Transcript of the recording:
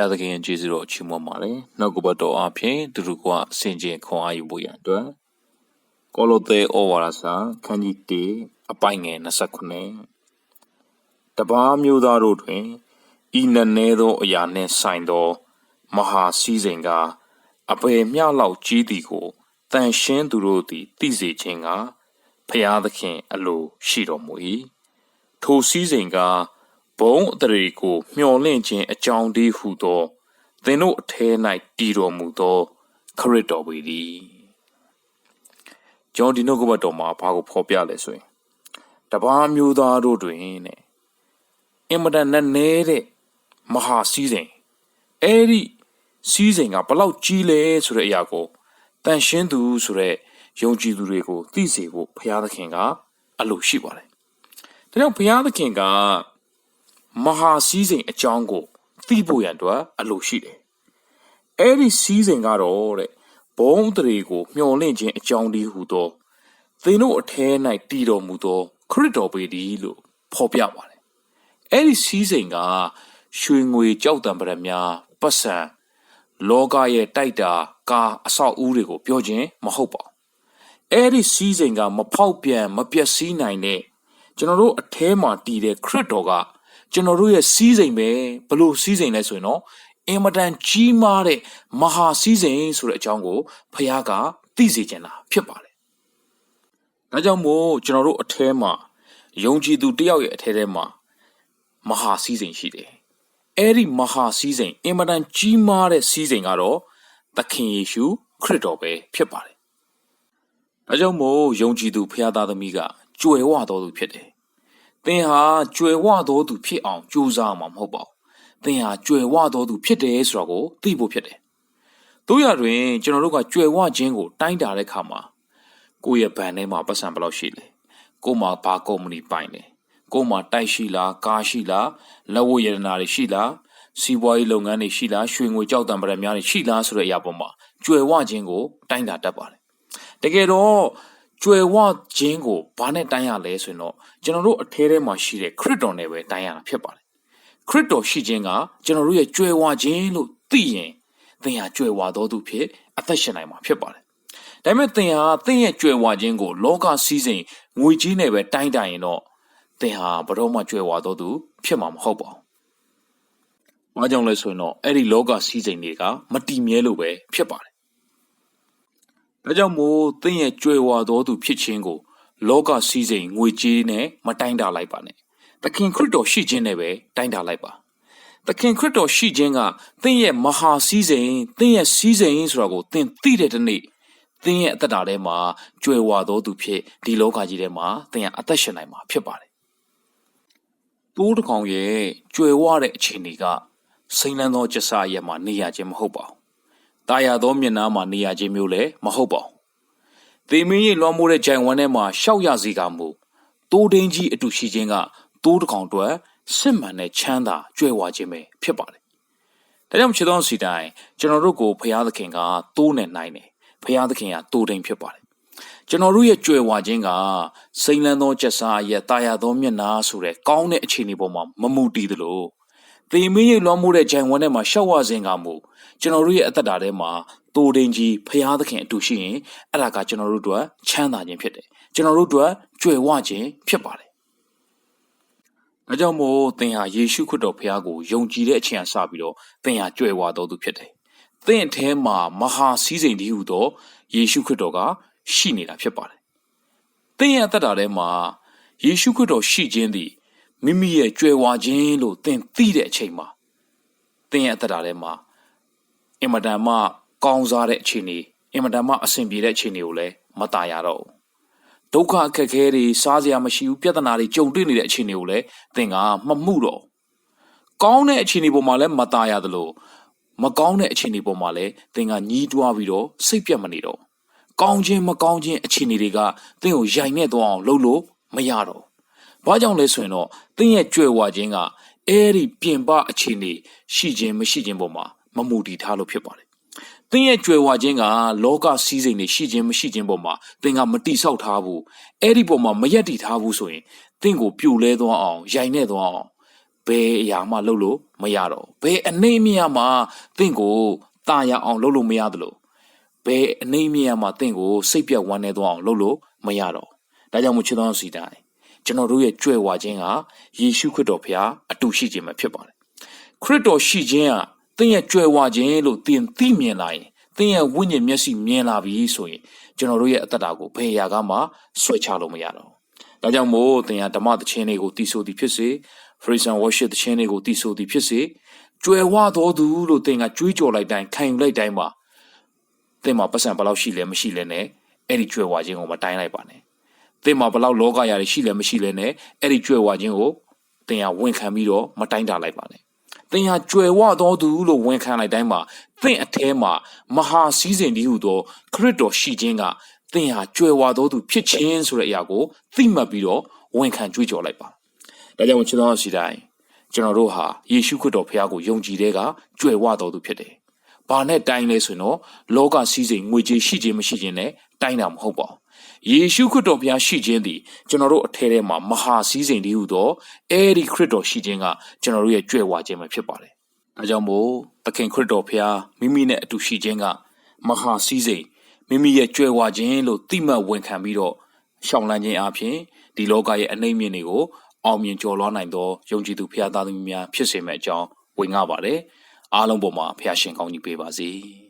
ရသခင်ကျေးဇူးတော်ချီးမွမ်းပါတယ်။နှုတ်ကပတ်တော်အဖြစ်သူတို့ကစင်ကြင်ခွန်အားယူဖို့ရန်အတွက်ကောလောသဲဩဝါဒစာခန်းကြီး1အပိုင်ငယ်29တပားမျိုးသားတို့တွင်ဤနည်းနည်းသောအရာနှင့်ဆိုင်သော မဟာစည်းစိမ်ကအပေမျှလောက်ကြီးသည်ကိုတန်ရှင်းသူတို့သည်သိစေခြင်းကဖျားသခင်အလိုရှိတော်မူ၏ထိုစည်းစိမ်က ဘုံအတရေကိုမျော်လင့်ခြင်းအကြောင်းတည်းဟုသောသင်တို့အထဲ၌တည်တော်မူသော ခရစ်တော်ပေသည်ကျွန်တော်ဒီနှုတ်ကပတ်တော်မှာဘာကိုဖော်ပြလဲဆိုရင်တပားမျိုးသားတို့တွင်တဲ့အင်မတန်နဲ့နေတဲ့မဟာစည်းစိမ်အဲ့ဒီစီးစိမ်ကဘလောက်ကြီးလဲဆိုတဲ့အရာကိုတန်ရှင်းသူဆိုတဲ့ယုံကြည်သူတွေကိုသိစေဖို့ဘုရားသခင်ကအလိုရှိပါတယ်။ဒါကြောင့်ဘုရားသခင်က မဟာစည်းစိမ်အကြောင်းကိုသိဖို့ရန်အတွက်အလိုရှိတယ်။အဲ့ဒီစည်းစိမ်ကတော့တဲ့ဘုံတရေကိုမျော်လင့်ခြင်းအကြောင်းဒီဟုသောသင်တို့အထဲ၌တည်တော်မူသောခရစ်တော်ပေသည်လို့ဖော်ပြပါတယ်။အဲ့ဒီစည်းစိမ်ကရွှေငွေကြောက်တံပရများပတ်စံလောကရဲ့တိုက်တာကားအဆောက်အဦတွေကိုပြောခြင်းမဟုတ်ပါဘူး။အဲ့ဒီစီးစိမ်ကမဖောက်ပြန်မပျက်စီးနိုင်တဲ့ကျွန်တော်တို့အထဲမှာတည်တဲ့ခရစ်တော်က ကျွန်တော်တို့ရဲ့စီးစိမ်ပဲဘလို့စီးစိမ်လဲဆိုရင်တော့အင်မတန်ကြီးမားတဲ့မဟာစီးစိမ်ဆိုတဲ့အကြောင်းကိုဖခင်ကသိစေချင်တာဖြစ်ပါတယ်။ဒါကြောင့်မို့ကျွန်တော်တို့အထဲမှာယုံကြည်သူတယောက်ရဲ့အထဲထဲမှာမဟာစီးစိမ်ရှိတယ်အဲ့ဒီမဟာစည်းစိမ်အင်မတန်ကြီးမားတဲ့စည်းစိမ်ကတော့သခင်ယေရှုခရစ်တော်ပဲဖြစ်ပါတယ်။ဒါကြောင့်မို့ယုံကြည်သူဖခင်သားသမီးကကြွယ်ဝတော်သူဖြစ်တယ်။ သင်ဟာကြွယ်ဝတော်သူဖြစ်အောင်ကြိုးစားမှာမဟုတ်ပါဘူး။သင်ဟာကြွယ်ဝတော်သူဖြစ်တယ်ဆိုတော့ကိုသိဖို့ဖြစ်တယ်။တို့ရတွင်ကျွန်တော်တို့ကကြွယ်ဝခြင်းကိုတိုင်းတာတဲ့အခါမှာကိုယ့်ရဲ့ဘဏ်ထဲမှာပတ်စံဘယ်လောက်ရှိလဲ။ကို့မှာဘာကုမ္ပဏီပိုင်လဲ။ကို့မှာတိုက်ရှိလားကားရှိလားလက်ဝတ်ရတနာတွေရှိလားစီးပွားရေးလုပ်ငန်းတွေရှိလားရွှေငွေကြောက်တံပရများတွေရှိလားဆိုတဲ့အရာပေါ်မှာကြွယ်ဝခြင်းကိုတိုင်းတာတတ်ပါတယ်တကယ်တော့ ကြွယ်ဝခြင်းကိုဘာနဲ့တိုင်းရလဲဆိုရင်တော့ကျွန်တော်တို့အထဲထဲမှာရှိတဲ့ခရစ်တော်နဲ့ပဲတိုင်းရတာဖြစ်ပါတယ်ခရစ်တော်ရှိခြင်းကကျွန်တော်တို့ရဲ့ကြွယ်ဝခြင်းလို့သိရင်သင်ဟာကြွယ်ဝတော်သူဖြစ်အသက်ရှင်နိုင်မှာဖြစ်ပါတယ်ဒါပေမဲ့သင်ဟာသင်ရဲ့ကြွယ်ဝခြင်းကိုလောကစည်းစိမ်ငွေကြီးနဲ့ပဲတိုင်းတိုင်းရင်တော့သင်ဟာဘတော်မှကြွယ်ဝသောသူဖြစ်မှာမဟုတ်ပါဘူး။ဘာကြောင့်လဲဆိုရင်တော့အဲ့ဒီလောကစည်းစိမ်တွေကမတည်မြဲလို့ပဲဖြစ်ပါတယ်။ ဒါကြောင့်မို့သင်ရဲ့ကြွယ်ဝသောသူဖြစ်ခြင်းကို လောကစည်းစိမ်ငွေကြေးနဲ့မတိုင်းတာလိုက်ပါနဲ့။သခင်ခရစ်တော်ရှိခြင်းနဲ့ပဲတိုင်းတာလိုက်ပါ။သခင်ခရစ်တော်ရှိခြင်းကသင်ရဲ့မဟာစည်းစိမ်သင်ရဲ့စည်းစိမ်ဆိုတာကိုသင်သိတဲ့တနေ့သင်ရဲ့အသက်တာထဲမှာကြွယ်ဝသောသူဖြစ်ဒီလောကကြီးထဲမှာသင်ကအသက်ရှင်နိုင်မှာဖြစ်ပါတယ်တိုးတစ်ကောင်ရဲ့ကြွယ်ဝတဲ့အခြေအနေကစိမ့်လန်းသောကျဆာရက်မှာနေရခြင်းမဟုတ်ပါဘူး။ တာယာသောမျက်နှာမှာနေရခြင်းမျိုးလည်းမဟုတ်ပါဘူး။သေမင်းရဲ့လွှမ်းမိုးတဲ့ဂျိုင်ဝမ်းထဲမှာရှောက်ရစီကမှုတိုးတင်းကြီးအတူရှိခြင်းကတိုးတစ်ကောင်အတွက်စစ်မှန်တဲ့ချမ်းသာကြွယ်ဝခြင်းပဲဖြစ်ပါတယ်။ဒါကြောင့်ခြေတော်စီတိုင်းကျွန်တော်တို့ကိုဖရာသခင်ကတိုးနဲ့နိုင်တယ်။ဖရာသခင်ကတိုးတင်းဖြစ်ပါတယ်ကျွန်တော်တို့ရဲ့ကြွယ်ဝခြင်းကစိမ့်လန်းသောကျက်စားရဲ့တာယာသောမျက်နာဆိုတဲ့ကောင်းတဲ့အခြေအနေပေါ်မှာမမူတည်သလို သေမင်းရိပ်လွှမ်းမိုးတဲ့ဂျိုင်ဝမ်းထဲမှာရှောက်ဝခြင်းကမှုကျွန်တော်တို့ရဲ့အသက်တာထဲမှာတိုးတင်ကြီးဖရာသခင်အတူရှိရင်အဲ့ဒါကကျွန်တော်တို့အတွက်ချမ်းသာခြင်းဖြစ်တယ်ကျွန်တော်တို့အတွက်ကြွယ်ဝခြင်းဖြစ်ပါတယ်ဒါကြောင့်မို့သင်ဟာယေရှုခရစ်တော်ဖခင်ကိုယုံကြည်တဲ့အချိန်အစပြီးတော့သင်ဟာကြွယ်ဝတော်သူဖြစ်တယ်။သင်အထဲမှာမဟာစည်းစိမ်တည်းဟူသောယေရှုခရစ်တော်ကရှိနေတာဖြစ်ပါတယ်။သင်ရဲ့အသက်တာထဲမှာယေရှုခရစ်တော်ရှိခြင်းသည် မိမိရဲ့ကြွယ်ဝခြင်းလို့သင်သိတဲ့အချိန်မှာသင်ရဲ့အသက်တာထဲမှာအင်မတန်မှကောင်းစားတဲ့အခြေအနေအင်မတန်မှအဆင်ပြေတဲ့အခြေအနေကိုလည်းမตายရတော့ဘူး။ဒုက္ခအခက်အခဲတွေစားစရာမရှိဘူးပြဿနာတွေကြုံတွေ့နေတဲ့အခြေအနေကိုလည်းသင်ကမမှုတော့ကောင်းတဲ့အခြေအနေပေါ်မှာလည်းမตายရသလိုမကောင်းတဲ့အခြေအနေပေါ်မှာလည်းသင်ကညီးတွားပြီးတော့စိတ်ပြတ်မနေတော့ကောင်းခြင်းမကောင်းခြင်းအခြေအနေတွေကသင်ကိုရိုက်နဲ့သွားအောင်လုပ်လို့မရတော့။ ဘာကြောင့်လဲဆိုရင်တော့သင်ရဲ့ကြွယ်ဝခြင်းကအဲ့ဒီပြင်ပအခြေအနေရှိခြင်းမရှိခြင်းပေါ်မှာမမူတည်ထားလို့ဖြစ်ပါတယ်။သင်ရဲ့ကြွယ်ဝခြင်းကလောကစည်းစိမ်တွေရှိခြင်းမရှိခြင်းပေါ်မှာသင်ကမတိဆောက်ထားဘူး။အဲ့ဒီပေါ်မှာမရက်တည်ထားဘူးဆိုရင်သင်ကိုပြိုလဲသွားအောင်ရိုက်နဲ့သွားအောင်ဘဘယ်အရာမှလုပ်လို့မရတော့ဘယ်အနေအမြတ်မှတင့်ကိုตาရအောင်လုပ်လို့မရသလိုဘယ်အနေအမြတ်မှတင့်ကိုစိတ်ပြတ်ဝမ်းနေသွားအောင်လုပ်လို့မရတော့ဒါကြောင့်မို့ချစ်တော်စီတိုင်း ကျွန်တော်တို့ရဲ့ကြွယ်ဝခြင်းကယေရှုခရစ်တော်ဖျားအတူရှိခြင်းပဲဖြစ်ပါတယ်ခရစ်တော်ရှိခြင်းကသင်ရဲ့ကြွယ်ဝခြင်းလို့သင်သိမြင်လာရင်သင်ရဲ့ဝိညာဉ်မျက်စိမြင်လာပြီဆိုရင်ကျွန်တော်တို့ရဲ့အသက်တာကိုဘယ်အရာကမှဆွဲချလို့မရတော့ဘူးဒါကြောင့်မို့သင်ဟာဓမ္မသခြင်းတွေကိုတည်ဆိုသည်ဖြစ်စေ praise and worship သခြင်းတွေကိုတည်ဆိုသည်ဖြစ်စေကြွယ်ဝတော်သူလို့သင်ကကြွေးကြော်လိုက်တိုင်းခံယူလိုက်တိုင်းမှာသင်မှာပတ်စံဘယ်လောက်ရှိလဲမရှိလဲနဲ့အဲ့ဒီကြွယ်ဝခြင်းကိုမတိုင်းလိုက်ပါနဲ့ သင်မှာဘယ်လောက်လောကရာတွေရှိလဲမရှိလဲနဲ့အဲ့ဒီကြွယ်ဝခြင်းကိုသင်ဟာဝန်ခံပြီးတော့မတိုင်းတာလိုက်ပါနဲ့သင်ဟာကြွယ်ဝတော်သူလို့ဝန်ခံလိုက်တိုင်းမှာသင်အแทမှာမဟာစည်းစိမ်တည်းဟုသောခရစ်တော်ရှိခြင်းကသင်ဟာကြွယ်ဝတော်သူဖြစ်ခြင်းဆိုတဲ့အရာကိုသိမှတ်ပြီးတော့ဝန်ခံကြွေးကြော်လိုက်ပါဒါကြောင့်ချစ်တော်စီတိုင်းကျွန်တော်တို့ဟာယေရှုခရစ်တော်ဖခင်ကိုယုံကြည်တဲ့ကကြွယ်ဝတော်သူဖြစ်တယ်။ဘာနဲ့တိုင်းလဲဆိုရင်တော့လောကစည်းစိမ်ငွေကြေးရှိခြင်းမရှိခြင်းနဲ့တိုင်းတာမဟုတ်ပါဘူး။ ယေရှုခရစ်တော်ဖခင်ရှိခြင်းသည်ကျွန်တော်တို့အထဲထဲမှာမဟာစည်းစိမ်တည်းဟူသောအဲဒီခရစ်တော်ရှိခြင်းကကျွန်တော်တို့ရဲ့ကြွယ်ဝခြင်းပဲဖြစ်ပါတယ်။ဒါကြောင့်မို့သခင်ခရစ်တော်ဖခင်မိမိနဲ့အတူရှိခြင်းကမဟာစည်းစိမ်မိမိရဲ့ကြွယ်ဝခြင်းလို့သိမှတ်ဝန်ခံပြီးတော့ရှောင်လန်းခြင်းအပြင်ဒီလောကရဲ့အနှိမ့်မြင့်တွေကိုအောင်မြင်ကျော်လွှားနိုင်သောယုံကြည်သူဖခင်သားသမီးများဖြစ်စေမယ့်အကြောင်းဝင်ငှပါတယ်အားလုံးပေါ်မှာဖခင်ရှင်ကောင်းကြီးပေးပါစေ။